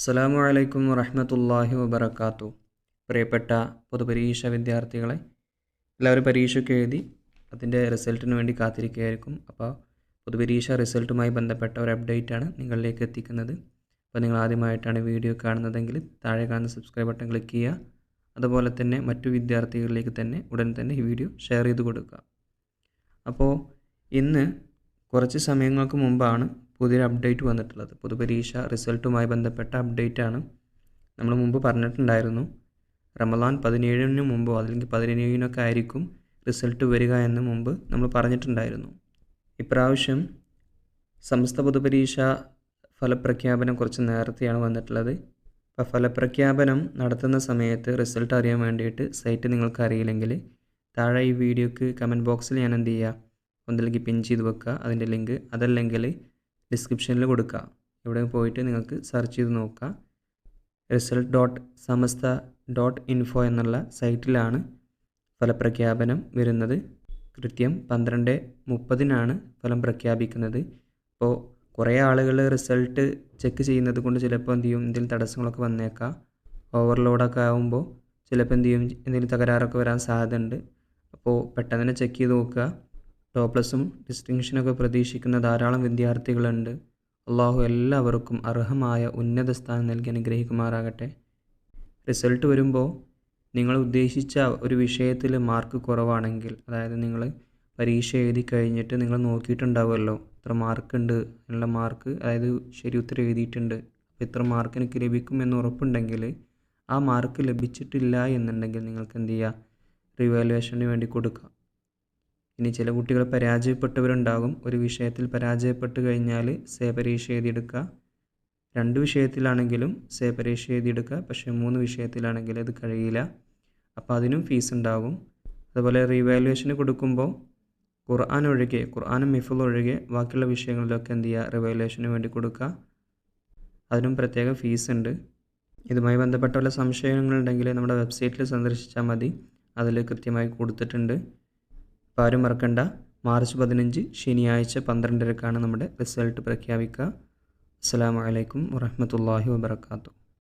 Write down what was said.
അസ്സാം വലൈക്കും വറഹമത്തല്ലാഹി വബർക്കാത്തു പ്രിയപ്പെട്ട പൊതുപരീക്ഷ വിദ്യാർത്ഥികളെ എല്ലാവരും പരീക്ഷയ്ക്ക് എഴുതി അതിന്റെ റിസൾട്ടിന് വേണ്ടി കാത്തിരിക്കുകയായിരിക്കും. അപ്പോൾ പൊതുപരീക്ഷ റിസൾട്ടുമായി ബന്ധപ്പെട്ട ഒരു അപ്ഡേറ്റ് ആണ് നിങ്ങളിലേക്ക് എത്തിക്കുന്നത്. അപ്പോൾ നിങ്ങൾ ആദ്യമായിട്ടാണ് വീഡിയോ കാണുന്നതെങ്കിൽ താഴെ കാണുന്ന സബ്സ്ക്രൈബ് ബട്ടൺ ക്ലിക്ക് ചെയ്യുക. അതുപോലെ തന്നെ മറ്റു വിദ്യാർത്ഥികളിലേക്ക് തന്നെ ഉടൻ തന്നെ ഈ വീഡിയോ ഷെയർ ചെയ്ത് കൊടുക്കുക. അപ്പോൾ ഇന്ന് കുറച്ച് സമയങ്ങൾക്ക് മുമ്പാണ് പുതിയൊരു അപ്ഡേറ്റ് വന്നിട്ടുള്ളത്. പൊതുപരീക്ഷ റിസൾട്ടുമായി ബന്ധപ്പെട്ട അപ്ഡേറ്റ് ആണ്. നമ്മൾ മുമ്പ് പറഞ്ഞിട്ടുണ്ടായിരുന്നു. റമലാൻ പതിനേഴിന് മുമ്പോ അല്ലെങ്കിൽ പതിനേഴിനൊക്കെ ആയിരിക്കും റിസൾട്ട് വരിക എന്ന് മുമ്പ് നമ്മൾ പറഞ്ഞിട്ടുണ്ടായിരുന്നു. ഇപ്രാവശ്യം സമസ്ത പൊതുപരീക്ഷ ഫലപ്രഖ്യാപനം കുറച്ച് നേരത്തെയാണ് വന്നിട്ടുള്ളത്. അപ്പോൾ ഫലപ്രഖ്യാപനം നടത്തുന്ന സമയത്ത് റിസൾട്ട് അറിയാൻ വേണ്ടിയിട്ട് സൈറ്റ് നിങ്ങൾക്ക് അറിയില്ലെങ്കിൽ താഴെ ഈ വീഡിയോക്ക് കമന്റ് ബോക്സിൽ ഞാൻ എന്ത് ചെയ്യുക? ഒന്നില്ലെങ്കിൽ പിൻ ചെയ്ത് വെക്കുക. അതിന്റെ ലിങ്ക് അതല്ലെങ്കിൽ ഡിസ്ക്രിപ്ഷനിൽ കൊടുക്കുക ഇവിടെ പോയിട്ട് നിങ്ങൾക്ക് സെർച്ച് ചെയ്ത് നോക്കുക result dot Samastha dot info എന്നുള്ള സൈറ്റിലാണ് ഫലപ്രഖ്യാപനം വരുന്നത്. കൃത്യം പന്ത്രണ്ട് മുപ്പതിനാണ് ഫലം പ്രഖ്യാപിക്കുന്നത്. അപ്പോൾ കുറേ ആളുകൾ റിസൾട്ട് ചെക്ക് ചെയ്യുന്നത് കൊണ്ട് ചിലപ്പോൾ എന്ത് ചെയ്യും? എന്തെങ്കിലും തടസ്സങ്ങളൊക്കെ വന്നേക്കാം. ഓവർലോഡൊക്കെ ആകുമ്പോൾ ചിലപ്പോൾ എന്ത് ചെയ്യും? എന്തെങ്കിലും തകരാറൊക്കെ വരാൻ സാധ്യതയുണ്ട്. അപ്പോൾ പെട്ടെന്ന് തന്നെ ചെക്ക് ചെയ്ത് നോക്കുക ടോപ്ലസും ഡിസ്റ്റിങ്ഷനൊക്കെ പ്രതീക്ഷിക്കുന്ന ധാരാളം വിദ്യാർത്ഥികളുണ്ട്. അള്ളാഹു എല്ലാവർക്കും അർഹമായ ഉന്നത സ്ഥാനം നൽകി അനുഗ്രഹിക്കുമാറാകട്ടെ. റിസൾട്ട് വരുമ്പോൾ നിങ്ങൾ ഉദ്ദേശിച്ച ഒരു വിഷയത്തിൽ മാർക്ക് കുറവാണെങ്കിൽ അതായത് നിങ്ങൾ പരീക്ഷ എഴുതി കഴിഞ്ഞിട്ട് നിങ്ങൾ നോക്കിയിട്ടുണ്ടാവുമല്ലോ ഇത്ര മാർക്ക് ഉണ്ട് എന്നുള്ള മാർക്ക് അതായത് ശരി ഉത്തരം എഴുതിയിട്ടുണ്ട് അപ്പോൾ ഇത്ര മാർക്ക് എനിക്ക് ലഭിക്കും എന്ന് ഉറപ്പുണ്ടെങ്കിൽ ആ മാർക്ക് ലഭിച്ചിട്ടില്ല എന്നുണ്ടെങ്കിൽ നിങ്ങൾക്ക് എന്ത് ചെയ്യുക? റിവാലുവേഷന് വേണ്ടി കൊടുക്കാം ഇനി ചില കുട്ടികൾ പരാജയപ്പെട്ടവരുണ്ടാകും. ഒരു വിഷയത്തിൽ പരാജയപ്പെട്ട് കഴിഞ്ഞാൽ സേ പരീക്ഷ എഴുതിയെടുക്കുക. രണ്ട് വിഷയത്തിലാണെങ്കിലും സേ പരീക്ഷ എഴുതിയെടുക്കുക. പക്ഷേ മൂന്ന് വിഷയത്തിലാണെങ്കിൽ അത് കഴിയില്ല. അപ്പോൾ അതിനും ഫീസ് ഉണ്ടാകും. അതുപോലെ റിവാലുവേഷന് കൊടുക്കുമ്പോൾ ഖുർആൻ ഒഴികെ ഖുർആനും മിഫുൽ ഒഴികെ ബാക്കിയുള്ള വിഷയങ്ങളിലൊക്കെ എന്ത് ചെയ്യുക? റിവാലുവേഷന് വേണ്ടി കൊടുക്കുക. അതിനും പ്രത്യേക ഫീസ് ഉണ്ട്. ഇതുമായി ബന്ധപ്പെട്ട വല്ല സംശയങ്ങളുണ്ടെങ്കിൽ നമ്മുടെ വെബ്സൈറ്റിൽ സന്ദർശിച്ചാൽ മതി. അതിൽ കൃത്യമായി കൊടുത്തിട്ടുണ്ട്. അപ്പോൾ ആരും മറക്കണ്ട. മാർച്ച് പതിനഞ്ച് ശനിയാഴ്ച പന്ത്രണ്ടരക്കാണ് നമ്മുടെ റിസൾട്ട് പ്രഖ്യാപിക്കുക. അസ്സാം വലൈക്കും വറഹമത്തല്ലാഹി വാബർക്കാത്തു